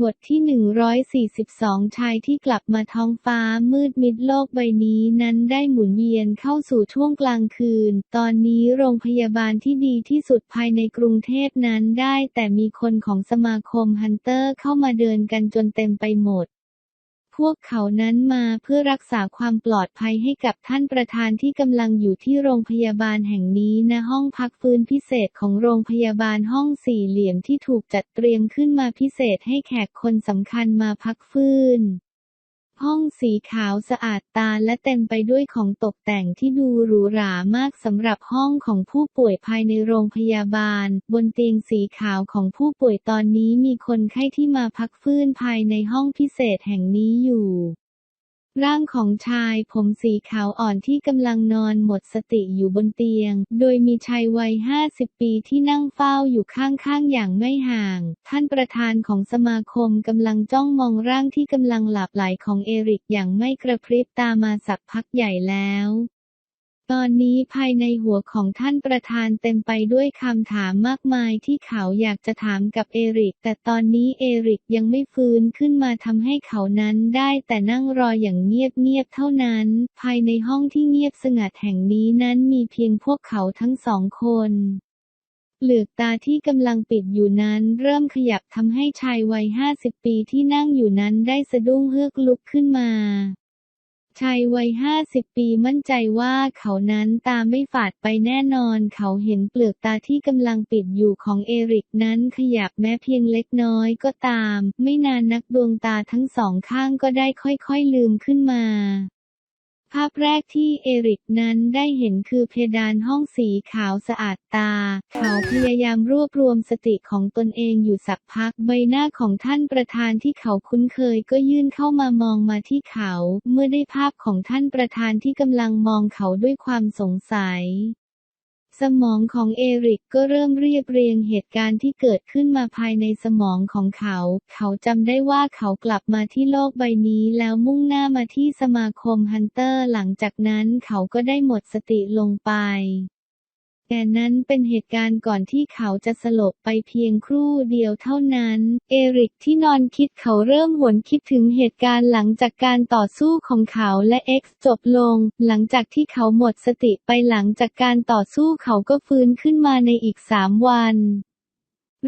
บทที่ 142 ชายที่กลับมาท้องฟ้ามืดมิดโลกใบนี้นั้นได้หมุนเวียนเข้าสู่ช่วงกลางคืน ตอนนี้โรงพยาบาลที่ดีที่สุดภายในกรุงเทพนั้นได้ แต่มีคนของสมาคมฮันเตอร์เข้ามาเดินกันจนเต็มไปหมด พวกเขานั้นมาเพื่อรักษาความปลอดภัยให้กับท่านประธานที่กำลังอยู่ที่โรงพยาบาลแห่งนี้ณห้องพักฟื้นพิเศษของโรงพยาบาลห้องสี่เหลี่ยมที่ถูกจัดเตรียมขึ้นมาพิเศษให้แขกคนสำคัญมาพักฟื้น ห้องสีขาวสะอาดตาและเต็มไปด้วยของตกแต่งที่ดูหรูหรามากสำหรับห้องของผู้ป่วยภายในโรงพยาบาล บนเตียงสีขาวของผู้ป่วยตอนนี้มีคนไข้ที่มาพักฟื้นภายในห้องพิเศษแห่งนี้อยู่ ร่างของชายผมสีขาวอ่อนที่กำลังนอนหมดสติอยู่บนเตียง โดยมีชายวัย 50 ปีที่นั่งเฝ้าอยู่ข้างๆ อย่างไม่ห่าง ท่านประธานของสมาคมกำลังจ้องมองร่างที่กำลังหลับไหลของเอริกอย่างไม่กระพริบตามาสักพักใหญ่แล้ว ตอนนี้ภายในหัวของท่านประธานเต็มไปด้วยคำถามมากมายที่เขาอยากจะถามกับเอริก แต่ตอนนี้เอริกยังไม่ฟื้นขึ้นมาทำให้เขานั้นได้แต่นั่งรออย่างเงียบๆเท่านั้น ภายในห้องที่เงียบสงัดแห่งนี้นั้นมีเพียงพวกเขาทั้งสองคนเปลือกตาที่กำลังปิดอยู่นั้นเริ่มขยับทำให้ชายวัยห้าสิบปีที่นั่งอยู่นั้นได้สะดุ้งเฮือกลุกขึ้นมา ชายวัยห้าสิบปีมั่นใจว่าเขานั้นตาไม่ฝาดไปแน่นอน เขาเห็นเปลือกตาที่กำลังปิดอยู่ของเอริกนั้นขยับแม้เพียงเล็กน้อยก็ตาม ไม่นานนักดวงตาทั้งสองข้างก็ได้ค่อยๆลืมขึ้นมา ภาพแรกที่เอริกนั้นได้เห็นคือเพดานห้องสีขาวสะอาดตา เขาพยายามรวบรวมสติของตนเองอยู่สักพักใบหน้าของท่านประธานที่เขาคุ้นเคยก็ยื่นเข้ามามองมาที่เขา เมื่อได้ภาพของท่านประธานที่กำลังมองเขาด้วยความสงสัย สมองของเอริกก็เริ่มเรียบเรียงเหตุการณ์ที่เกิดขึ้นมาภายในสมองของเขา เขาจำได้ว่าเขากลับมาที่โลกใบนี้แล้วมุ่งหน้ามาที่สมาคมฮันเตอร์ หลังจากนั้นเขาก็ได้หมดสติลงไป แต่นั้นเป็นเหตุการณ์ก่อนที่เขาจะสลบไปเพียงครู่เดียวเท่านั้น เอริกที่นอนคิดเขาเริ่มหวนคิดถึงเหตุการณ์หลังจากการต่อสู้ของเขาและเอ็กซ์จบลง หลังจากที่เขาหมดสติไปหลังจากการต่อสู้เขาก็ฟื้นขึ้นมาในอีกสามวัน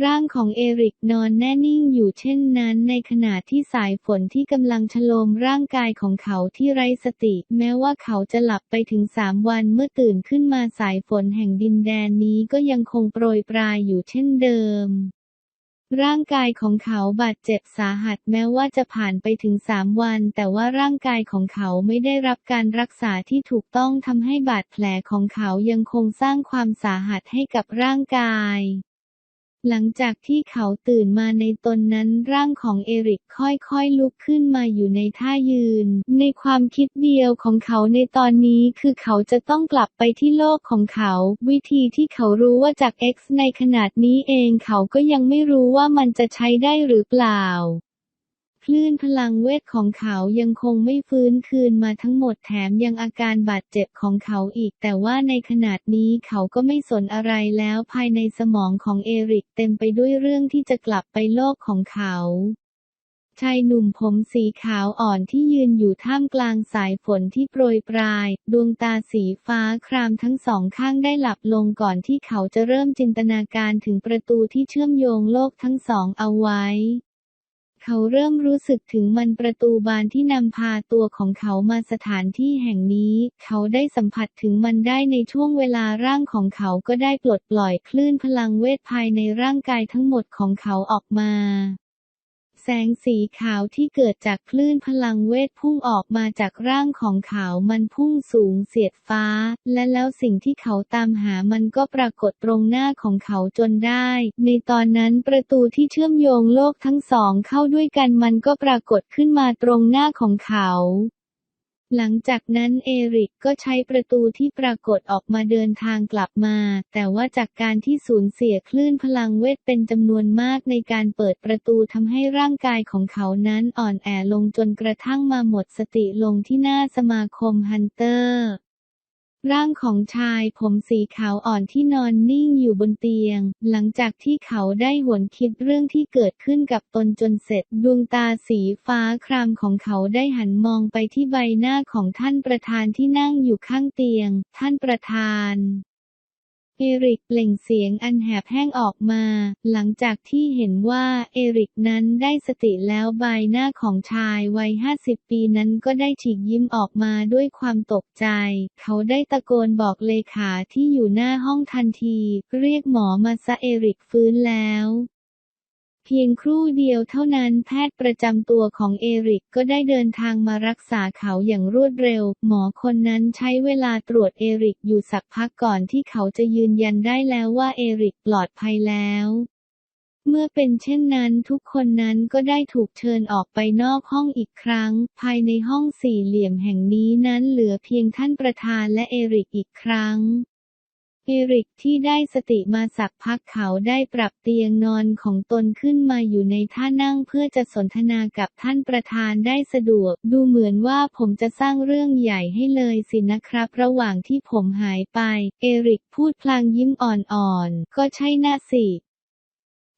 ร่างของเอริกนอนแน่นิ่งอยู่เช่นนั้นในขณะที่สายฝนที่กำลังฉโลมร่างกายของเขาที่ไร้สติ แม้ว่าเขาจะหลับไปถึงสามวันเมื่อตื่นขึ้นมาสายฝนแห่งดินแดนนี้ก็ยังคงโปรยปลายอยู่เช่นเดิม ร่างกายของเขาบาดเจ็บสาหัสแม้ว่าจะผ่านไปถึงสามวัน แต่ว่าร่างกายของเขาไม่ได้รับการรักษาที่ถูกต้องทำให้บาดแผลของเขายังคงสร้างความสาหัสให้กับร่างกาย หลังจากที่เขาตื่นมาในตนนั้นร่างของเอริกค่อยๆลุกขึ้นมาอยู่ในท่ายืน ในความคิดเดียวของเขาในตอนนี้คือเขาจะต้องกลับไปที่โลกของเขา วิธีที่เขารู้ว่าจาก X ในขนาดนี้เองเขาก็ยังไม่รู้ว่ามันจะใช้ได้หรือเปล่า คลื่นพลังเวทของเขายังคงไม่ฟื้นคืนมาทั้งหมดแถมยังอาการบาดเจ็บของเขาอีก แต่ว่าในขนาดนี้เขาก็ไม่สนอะไรแล้วภายในสมองของเอริกเต็มไปด้วยเรื่องที่จะกลับไปโลกของเขาชายหนุ่มผมสีขาวอ่อนที่ยืนอยู่ท่ามกลางสายฝนที่โปรยปลาย ดวงตาสีฟ้าครามทั้งสองข้างได้หลับลงก่อนที่เขาจะเริ่มจินตนาการถึงประตูที่เชื่อมโยงโลกทั้งสองเอาไว้ เขาเริ่มรู้สึกถึงมันประตูบานที่นำพาตัวของเขามาสถานที่แห่งนี้ เขาได้สัมผัสถึงมันได้ในช่วงเวลาร่างของเขาก็ได้ปลดปล่อยคลื่นพลังเวทภายในร่างกายทั้งหมดของเขาออกมา แสงสีขาวที่เกิดจากคลื่นพลังเวทพุ่งออกมาจากร่างของเขามันพุ่งสูงเสียดฟ้า และแล้วสิ่งที่เขาตามหามันก็ปรากฏตรงหน้าของเขาจนได้ ในตอนนั้นประตูที่เชื่อมโยงโลกทั้งสองเข้าด้วยกันมันก็ปรากฏขึ้นมาตรงหน้าของเขา หลังจากนั้นเอริกก็ใช้ประตูที่ปรากฏออกมาเดินทางกลับมา แต่ว่าจากการที่สูญเสียคลื่นพลังเวทเป็นจำนวนมากในการเปิดประตูทำให้ร่างกายของเขานั้นอ่อนแอลงจนกระทั่งมาหมดสติลงที่หน้าสมาคมฮันเตอร์ ร่างของชายผมสีขาวอ่อนที่นอนนิ่งอยู่บนเตียง หลังจากที่เขาได้หวนคิดเรื่องที่เกิดขึ้นกับตนจนเสร็จ ดวงตาสีฟ้าครามของเขาได้หันมองไปที่ใบหน้าของท่านประธานที่นั่งอยู่ข้างเตียง ท่านประธาน เอริกเปล่งเสียงอันแหบแห้งออกมา หลังจากที่เห็นว่าเอริกนั้นได้สติแล้วใบหน้าของชายวัยห้าสิบปีนั้นก็ได้ฉีกยิ้มออกมาด้วยความตกใจ เขาได้ตะโกนบอกเลขาที่อยู่หน้าห้องทันที เรียกหมอมาซะเอริกฟื้นแล้ว เพียงครู่เดียวเท่านั้นแพทย์ประจำตัวของเอริกก็ได้เดินทางมารักษาเขาอย่างรวดเร็ว หมอคนนั้นใช้เวลาตรวจเอริกอยู่สักพักก่อนที่เขาจะยืนยันได้แล้วว่าเอริกปลอดภัยแล้วเมื่อเป็นเช่นนั้นทุกคนนั้นก็ได้ถูกเชิญออกไปนอกห้องอีกครั้ง ภายในห้องสี่เหลี่ยมแห่งนี้นั้นเหลือเพียงท่านประธานและเอริกอีกครั้ง เอริกที่ได้สติมาสักพักเขาได้ปรับเตียงนอนของตนขึ้นมาอยู่ในท่านั่งเพื่อจะสนทนากับท่านประธานได้สะดวก ดูเหมือนว่าผมจะสร้างเรื่องใหญ่ให้เลยสินะครับ ระหว่างที่ผมหายไป เอริกพูดพลางยิ้มอ่อนๆ ก็ใช่น่าสิ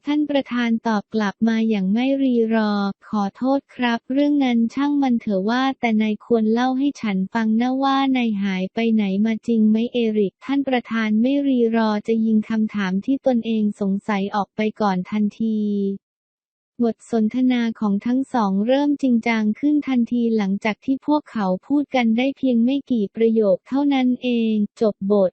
ท่านประธานตอบกลับมาอย่างไม่รีรอ ขอโทษครับ เรื่องนั้นช่างมันเถอะว่า แต่นายควรเล่าให้ฉันฟังนะว่านายหายไปไหนมาจริงไหมเอริก ท่านประธานไม่รีรอจะยิงคำถามที่ตนเองสงสัยออกไปก่อนทันทีบทสนทนาของทั้งสองเริ่มจริงจังขึ้นทันทีหลังจากที่พวกเขาพูดกันได้เพียงไม่กี่ประโยคเท่านั้นเอง จบบท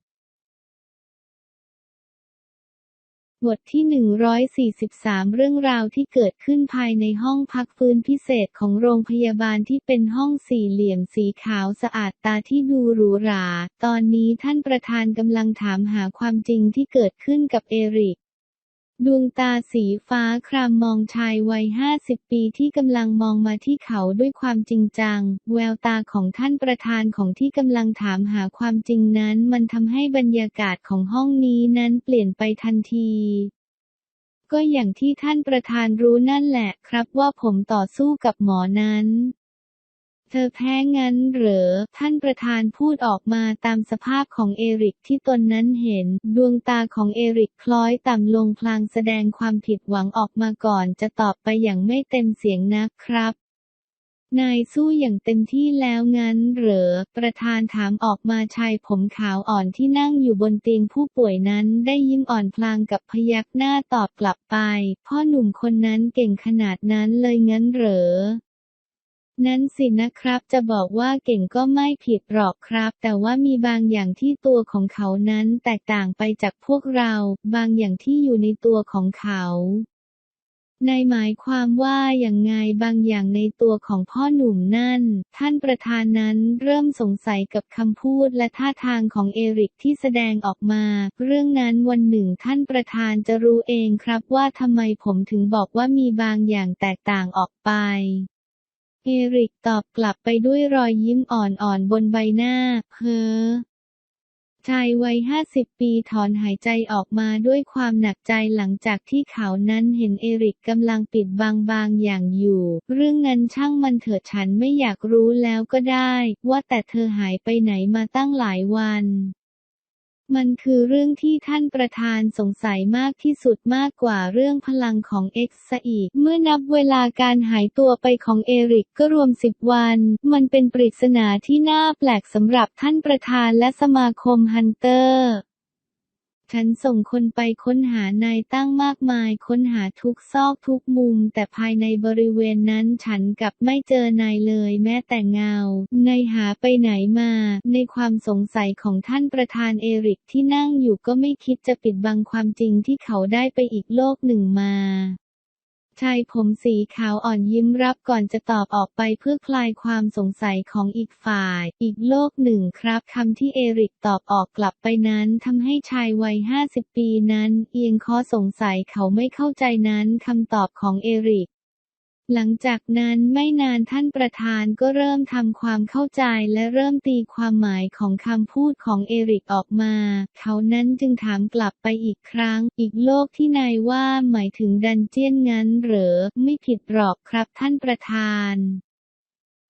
บทที่ 143 เรื่องราวที่เกิดขึ้นภายในห้องพักฟื้นพิเศษของโรงพยาบาลที่เป็นห้องสี่เหลี่ยมสีขาวสะอาดตาที่ดูหรูหรา ตอนนี้ท่านประธานกำลังถามหาความจริงที่เกิดขึ้นกับเอริก ดวงตาสีฟ้าครามมองชายวัยห้าสิบปีที่กำลังมองมาที่เขาด้วยความจริงจัง แววตาของท่านประธานของที่กำลังถามหาความจริงนั้น มันทำให้บรรยากาศของห้องนี้นั้นเปลี่ยนไปทันที ก็อย่างที่ท่านประธานรู้นั่นแหละครับว่าผมต่อสู้กับหมอนั้น เธอแพ้งั้นเหรอ ท่านประธานพูดออกมาตามสภาพของเอริกที่ตนนั้นเห็น ดวงตาของเอริกคล้อยต่ำลงพลางแสดงความผิดหวังออกมาก่อนจะตอบไปอย่างไม่เต็มเสียงนะครับนายสู้อย่างเต็มที่แล้วงั้นเหรอ ประธานถามออกมาชายผมขาวอ่อนที่นั่งอยู่บนเตียงผู้ป่วยนั้นได้ยิ้มอ่อนพลางกับพยักหน้าตอบกลับไป พ่อหนุ่มคนนั้นเก่งขนาดนั้นเลยงั้นเหรอ นั้นสินะครับ จะบอกว่าเก่งก็ไม่ผิดหรอกครับ แต่ว่ามีบางอย่างที่ตัวของเขานั้นแตกต่างไปจากพวกเรา บางอย่างที่อยู่ในตัวของเขา ในหมายความว่าอย่างไงบางอย่างในตัวของพ่อหนุ่มนั่น ท่านประธานนั้นเริ่มสงสัยกับคำพูดและท่าทางของเอริกที่แสดงออกมา เรื่องนั้นวันหนึ่งท่านประธานจะรู้เองครับว่าทำไมผมถึงบอกว่ามีบางอย่างแตกต่างออกไป เอริกตอบกลับไปด้วยรอยยิ้มอ่อนๆบนใบหน้า เพ้อชายวัยห้าสิบปีถอนหายใจออกมาด้วยความหนักใจหลังจากที่เขานั้นเห็นเอริกกำลังปิดบางบางอย่างอยู่ เรื่องนั้นช่างมันเถิดฉันไม่อยากรู้แล้วก็ได้ ว่าแต่เธอหายไปไหนมาตั้งหลายวัน มันคือเรื่องที่ท่านประธานสงสัยมากที่สุดมากกว่าเรื่องพลังของ X ซะอีก เมื่อนับเวลาการหายตัวไปของเอริกก็รวมสิบวัน มันเป็นปริศนาที่น่าแปลกสำหรับท่านประธานและสมาคมฮันเตอร์ ฉันส่งคนไปค้นหานายตั้งมากมาย ค้นหาทุกซอกทุกมุม แต่ภายในบริเวณนั้นฉันกับไม่เจอนายเลย แม้แต่เงา นายหาไปไหนมา ในความสงสัยของท่านประธานเอริกที่นั่งอยู่ก็ไม่คิดจะปิดบังความจริงที่เขาได้ไปอีกโลกหนึ่งมา ชายผมสีขาวอ่อนยิ้มรับก่อนจะตอบออกไปเพื่อคลายความสงสัยของอีกฝ่าย อีกโลกหนึ่งครับคำที่เอริกตอบออกกลับไปนั้นทำให้ชายวัยห้าสิบปีนั้น เอียงคอสงสัยเขาไม่เข้าใจนั้นคำตอบของเอริก หลังจากนั้นไม่นานท่านประธานก็เริ่มทำความเข้าใจและเริ่มตีความหมายของคำพูดของเอริกออกมา เขานั้นจึงถามกลับไปอีกครั้ง อีกโลกที่นายว่าหมายถึงดันเจียนงั้นเหรอ ไม่ผิดหรอกครับท่านประธาน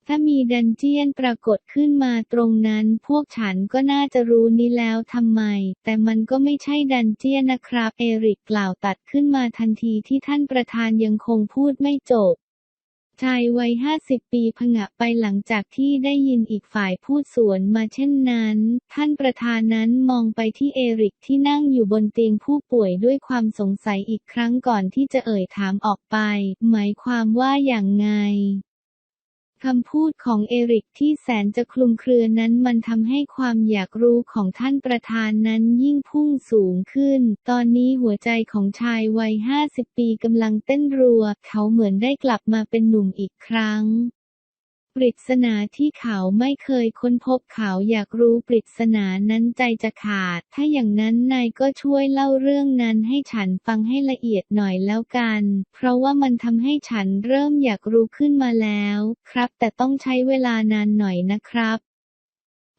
ถ้ามีดันเจียนปรากฏขึ้นมาตรงนั้นพวกฉันก็น่าจะรู้นี้แล้วทำไม แต่มันก็ไม่ใช่ดันเจียนนะครับ เอริกกล่าวตัดขึ้นมาทันทีที่ท่านประธานยังคงพูดไม่จบ ชายวัยห้าสิบปีผงะไปหลังจากที่ได้ยินอีกฝ่ายพูดสวนมาเช่นนั้น ท่านประธานนั้นมองไปที่เอริกที่นั่งอยู่บนเตียงผู้ป่วยด้วยความสงสัยอีกครั้งก่อนที่จะเอ่ยถามออกไป หมายความว่าอย่างไง คำพูดของเอริกที่แสนจะคลุมเครือนั้นมันทำให้ความอยากรู้ของท่านประธานนั้นยิ่งพุ่งสูงขึ้น ตอนนี้หัวใจของชายวัยห้าสิบปีกำลังเต้นรัว เขาเหมือนได้กลับมาเป็นหนุ่มอีกครั้ง ปริศนาที่เขาไม่เคยค้นพบเขาอยากรู้ปริศนานั้นใจจะขาด ถ้าอย่างนั้นนายก็ช่วยเล่าเรื่องนั้นให้ฉันฟังให้ละเอียดหน่อยแล้วกัน เพราะว่ามันทำให้ฉันเริ่มอยากรู้ขึ้นมาแล้ว ครับ แต่ต้องใช้เวลานานหน่อยนะครับ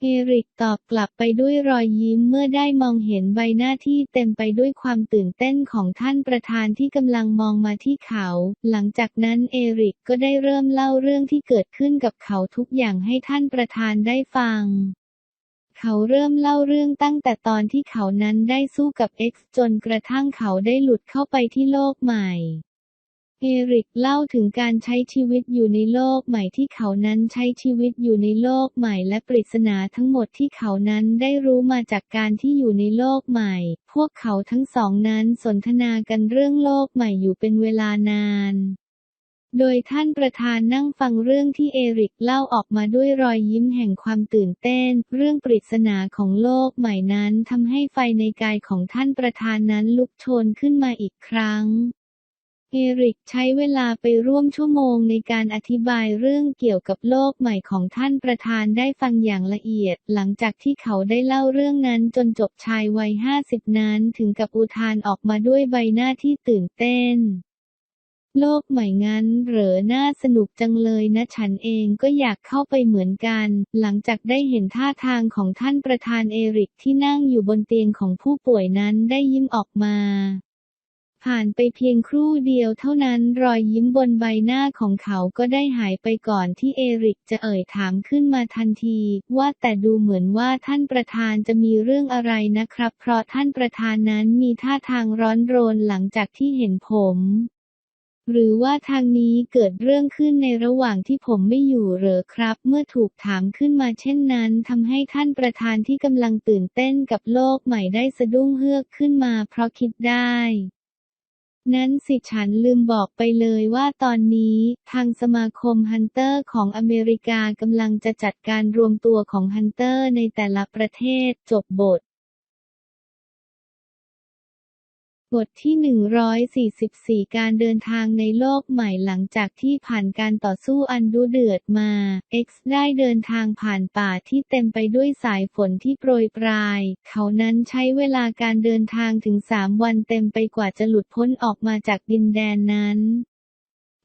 เอริกตอบกลับไปด้วยรอยยิ้มเมื่อได้มองเห็นใบหน้าที่เต็มไปด้วยความตื่นเต้นของท่านประธานที่กำลังมองมาที่เขา หลังจากนั้นเอริกก็ได้เริ่มเล่าเรื่องที่เกิดขึ้นกับเขาทุกอย่างให้ท่านประธานได้ฟังเขาเริ่มเล่าเรื่องตั้งแต่ตอนที่เขานั้นได้สู้กับ X จนกระทั่งเขาได้หลุดเข้าไปที่โลกใหม่ เอริกเล่าถึงการใช้ชีวิตอยู่ในโลกใหม่ที่เขานั้นใช้ชีวิตอยู่ในโลกใหม่และปริศนาทั้งหมดที่เขานั้นได้รู้มาจากการที่อยู่ในโลกใหม่ พวกเขาทั้งสองนั้นสนทนากันเรื่องโลกใหม่อยู่เป็นเวลานานโดยท่านประธานนั่งฟังเรื่องที่เอริกเล่าออกมาด้วยรอยยิ้มแห่งความตื่นเต้น เรื่องปริศนาของโลกใหม่นั้นทำให้ไฟในกายของท่านประธานนั้นลุกโชนขึ้นมาอีกครั้ง เอริกใช้เวลาไปร่วมชั่วโมงในการอธิบายเรื่องเกี่ยวกับโลกใหม่ของท่านประธานได้ฟังอย่างละเอียด หลังจากที่เขาได้เล่าเรื่องนั้นจนจบชายวัยห้าสิบนั้นถึงกับอุทานออกมาด้วยใบหน้าที่ตื่นเต้น โลกใหม่งั้นเหรอน่าสนุกจังเลยนะฉันเองก็อยากเข้าไปเหมือนกัน หลังจากได้เห็นท่าทางของท่านประธานเอริกที่นั่งอยู่บนเตียงของผู้ป่วยนั้นได้ยิ้มออกมา ผ่านไปเพียงครู่เดียวเท่านั้นรอยยิ้มบนใบหน้าของเขาก็ได้หายไปก่อนที่เอริกจะเอ่ยถามขึ้นมาทันที ว่าแต่ดูเหมือนว่าท่านประธานจะมีเรื่องอะไรนะครับ เพราะท่านประธานนั้นมีท่าทางร้อนรนหลังจากที่เห็นผมหรือว่าทางนี้เกิดเรื่องขึ้นในระหว่างที่ผมไม่อยู่เหรอครับ เมื่อถูกถามขึ้นมาเช่นนั้นทำให้ท่านประธานที่กำลังตื่นเต้นกับโลกใหม่ได้สะดุ้งเฮือกขึ้นมาเพราะคิดได้ นั้นสิฉันลืมบอกไปเลยว่าตอนนี้ทางสมาคมฮันเตอร์ของอเมริกากำลังจะจัดการรวมตัวของฮันเตอร์ในแต่ละประเทศ จบบท บทที่ 144 การเดินทางในโลกใหม่หลังจากที่ผ่านการต่อสู้อันดุเดือดมา X ได้เดินทางผ่านป่าที่เต็มไปด้วยสายฝนที่โปรยปลาย เขานั้นใช้เวลาการเดินทางถึงสามวันเต็มไปกว่าจะหลุดพ้นออกมาจากดินแดนนั้น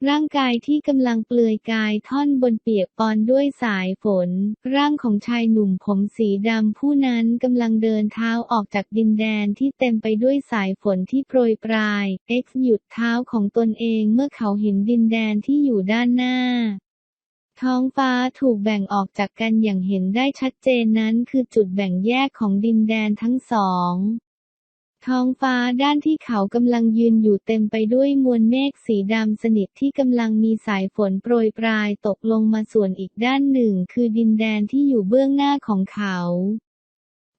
ร่างกายที่กำลังเปลือยกายท่อนบนเปียกปอนด้วยสายฝน ร่างของชายหนุ่มผมสีดำผู้นั้นกำลังเดินเท้าออกจากดินแดนที่เต็มไปด้วยสายฝนที่โปรยปลาย X หยุดเท้าของตนเองเมื่อเขาเห็นดินแดนที่อยู่ด้านหน้า ท้องฟ้าถูกแบ่งออกจากกันอย่างเห็นได้ชัดเจนนั้นคือจุดแบ่งแยกของดินแดนทั้งสอง ท้องฟ้าด้านที่เขากำลังยืนอยู่เต็มไปด้วยมวลเมฆสีดำสนิทที่กำลังมีสายฝนโปรยปลายตกลงมาส่วนอีกด้านหนึ่งคือดินแดนที่อยู่เบื้องหน้าของเขา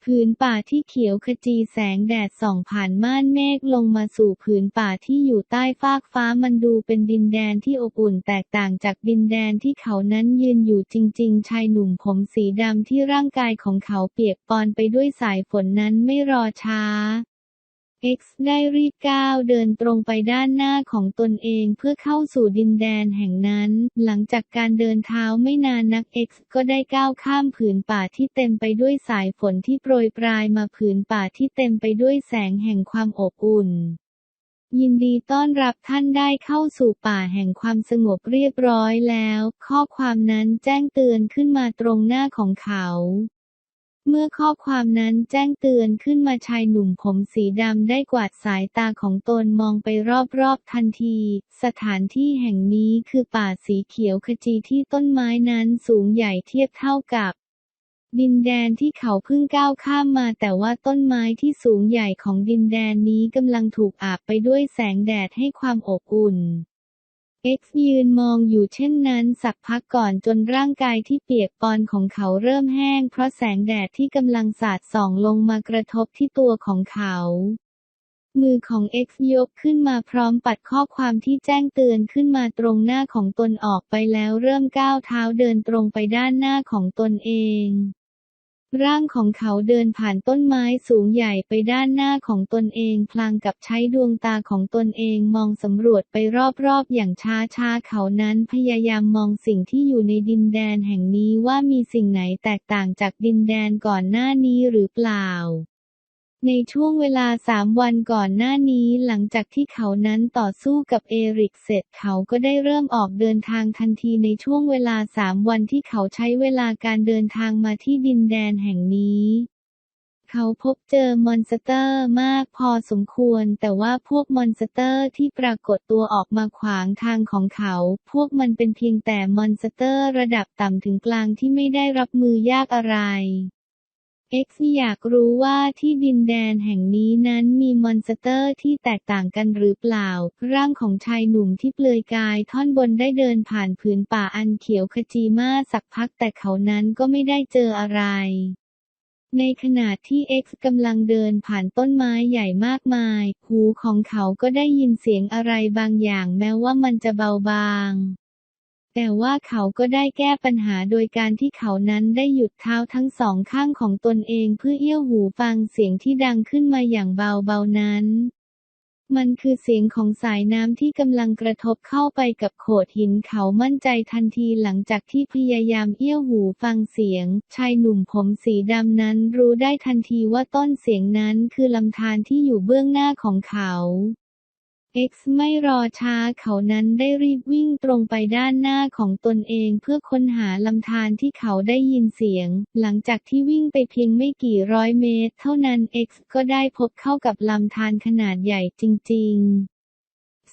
ผืนป่าที่เขียวขจีแสงแดดส่องผ่านม่านเมฆลงมาสู่ผืนป่าที่อยู่ใต้ฟากฟ้ามันดูเป็นดินแดนที่อบอุ่นแตกต่างจากดินแดนที่เขานั้นยืนอยู่จริง ๆ ชายหนุ่มผมสีดำที่ร่างกายของเขาเปียกปอนไปด้วยสายฝนนั้นไม่รอช้า X ได้รีบก้าวเดินตรงไปด้านหน้าของตนเองเพื่อเข้าสู่ดินแดนแห่งนั้น หลังจากการเดินเท้าไม่นานนัก X ก็ได้ก้าวข้ามผืนป่าที่เต็มไปด้วยสายฝนที่โปรยปลายมาผืนป่าที่เต็มไปด้วยแสงแห่งความอบอุ่นยินดีต้อนรับท่านได้เข้าสู่ป่าแห่งความสงบเรียบร้อยแล้ว ข้อความนั้นแจ้งเตือนขึ้นมาตรงหน้าของเขา เมื่อข้อความนั้นแจ้งเตือนขึ้นมาชายหนุ่มผมสีดำได้กวาดสายตาของตนมองไปรอบๆทันที สถานที่แห่งนี้คือป่าสีเขียวขจีที่ต้นไม้นั้นสูงใหญ่เทียบเท่ากับดินแดนที่เขาเพิ่งก้าวข้ามมาแต่ว่าต้นไม้ที่สูงใหญ่ของดินแดนนี้กำลังถูกอาบไปด้วยแสงแดดให้ความอบอุ่น X ยืนมองอยู่เช่นนั้นสักพักก่อนจนร่างกายที่เปียกปอนของเขาเริ่มแห้ง เพราะแสงแดดที่กำลังสาดส่องลงมากระทบที่ตัวของเขา มือของ X ยกขึ้นมาพร้อมปัดข้อความที่แจ้งเตือนขึ้นมาตรงหน้าของตนออกไปแล้วเริ่มก้าวเท้าเดินตรงไปด้านหน้าของตนเอง ร่างของเขาเดินผ่านต้นไม้สูงใหญ่ไปด้านหน้าของตนเอง พลางกับใช้ดวงตาของตนเองมองสำรวจไปรอบๆ อย่างช้าๆ เขานั้นพยายามมองสิ่งที่อยู่ในดินแดนแห่งนี้ว่ามีสิ่งไหนแตกต่างจากดินแดนก่อนหน้านี้หรือเปล่า ในช่วงเวลาสามวันก่อนหน้านี้หลังจากที่เขานั้นต่อสู้กับเอริกเสร็จเขาก็ได้เริ่มออกเดินทางทันทีในช่วงเวลาสามวันที่เขาใช้เวลาการเดินทางมาที่ดินแดนแห่งนี้เขาพบเจอมอนสเตอร์มากพอสมควร แต่ว่าพวกมอนสเตอร์ที่ปรากฏตัวออกมาขวางทางของเขา พวกมันเป็นเพียงแต่มอนสเตอร์ระดับต่ำถึงกลางที่ไม่ได้รับมือยากอะไร X อยากรู้ว่าที่ดินแดนแห่งนี้นั้นมีมอนสเตอร์ที่แตกต่างกันหรือเปล่า ร่างของชายหนุ่มที่เปลือยกายท่อนบนได้เดินผ่านผืนป่าอันเขียวขจีมาสักพักแต่เขานั้นก็ไม่ได้เจออะไร ในขณะที่ X กำลังเดินผ่านต้นไม้ใหญ่มากมาย หูของเขาก็ได้ยินเสียงอะไรบางอย่างแม้ว่ามันจะเบาบาง แต่ว่าเขาก็ได้แก้ปัญหาโดยการที่เขานั้นได้หยุดเท้าทั้งสองข้างของตนเองเพื่อเอี้ยวหูฟังเสียงที่ดังขึ้นมาอย่างเบาๆนั้น มันคือเสียงของสายน้ำที่กำลังกระทบเข้าไปกับโขดหินเขามั่นใจทันทีหลังจากที่พยายามเอี้ยวหูฟังเสียง ชายหนุ่มผมสีดำนั้นรู้ได้ทันทีว่าต้นเสียงนั้นคือลำธารที่อยู่เบื้องหน้าของเขา X ไม่รอช้าเขานั้นได้รีบวิ่งตรงไปด้านหน้าของตนเองเพื่อค้นหาลำธารที่เขาได้ยินเสียง หลังจากที่วิ่งไปเพียงไม่กี่ร้อยเมตร เท่านั้น X ก็ได้พบเข้ากับลำธารขนาดใหญ่จริง ๆ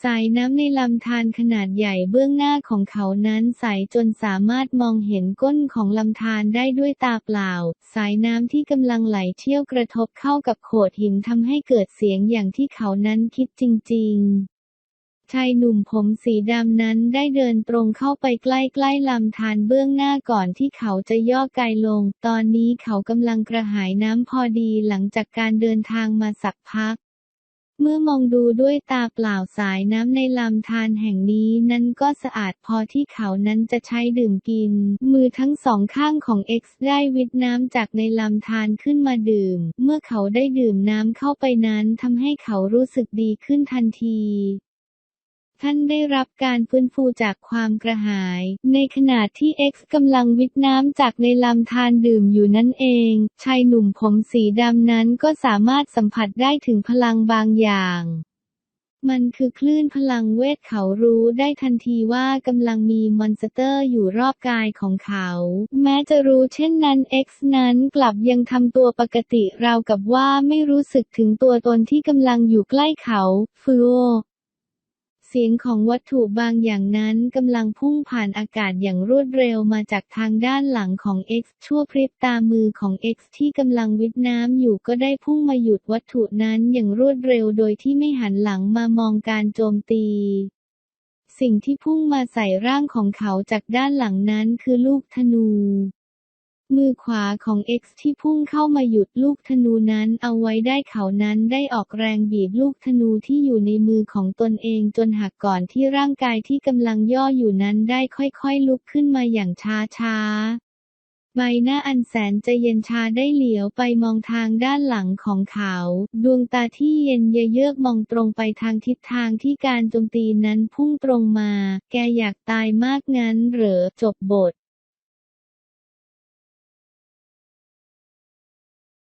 สายน้ำในลำธารขนาดใหญ่เบื้องหน้าของเขานั้นใสจนสามารถมองเห็นก้นของลำธารได้ด้วยตาเปล่า สายน้ำที่กำลังไหลเชี่ยวกระทบเข้ากับโขดหินทำให้เกิดเสียงอย่างที่เขานั้นคิดจริง ๆชายหนุ่มผมสีดำนั้นได้เดินตรงเข้าไปใกล้ๆลำธารเบื้องหน้าก่อนที่เขาจะย่อกายลง ตอนนี้เขากำลังกระหายน้ำพอดีหลังจากการเดินทางมาสักพัก เมื่อมองดูด้วยตาเปล่าสายน้ำในลำธารแห่งนี้นั้นก็สะอาดพอที่เขานั้นจะใช้ดื่มกิน มือทั้งสองข้างของเอ็กซ์ได้วิดน้ำจากในลำธารขึ้นมาดื่ม เมื่อเขาได้ดื่มน้ำเข้าไปนั้นทำให้เขารู้สึกดีขึ้นทันที ท่านได้รับการฟื้นฟูจากความกระหาย ในขณะที่ X กำลังวิทน้ำจากในลำธารดื่มอยู่นั่นเอง ชายหนุ่มผมสีดำนั้นก็สามารถสัมผัสได้ถึงพลังบางอย่างมันคือคลื่นพลังเวทเขารู้ได้ทันทีว่ากำลังมีมอนสเตอร์อยู่รอบกายของเขา แม้จะรู้เช่นนั้น X นั้นกลับยังทำตัวปกติราวกับว่าไม่รู้สึกถึงตัวตนที่กำลังอยู่ใกล้เขาฟูโเสียงของวัตถุบางอย่างนั้นกำลังพุ่งผ่านอากาศอย่างรวดเร็วมาจากทางด้านหลังของ X ชั่วพริบตามือของ X ที่กำลังวิทน้ำอยู่ก็ได้พุ่งมาหยุดวัตถุนั้นอย่างรวดเร็วโดยที่ไม่หันหลังมามองการโจมตีสิ่งที่พุ่งมาใส่ร่างของเขาจากด้านหลังนั้นคือลูกธนู มือขวาของ X ที่พุ่งเข้ามาหยุดลูกธนูนั้นเอาไว้ได้เขานั้นได้ออกแรงบีบลูกธนูที่อยู่ในมือของตนเองจนหักก่อนที่ร่างกายที่กำลังย่ออยู่นั้นได้ค่อยๆลุกขึ้นมาอย่างช้าๆ ใบหน้าอันแสนจะเย็นชาได้เหลียวไปมองทางด้านหลังของเขา ดวงตาที่เย็นเยือกมองตรงไปทางทิศทางที่การโจมตีนั้นพุ่งตรงมา แกอยากตายมากงั้นเหรอจบบท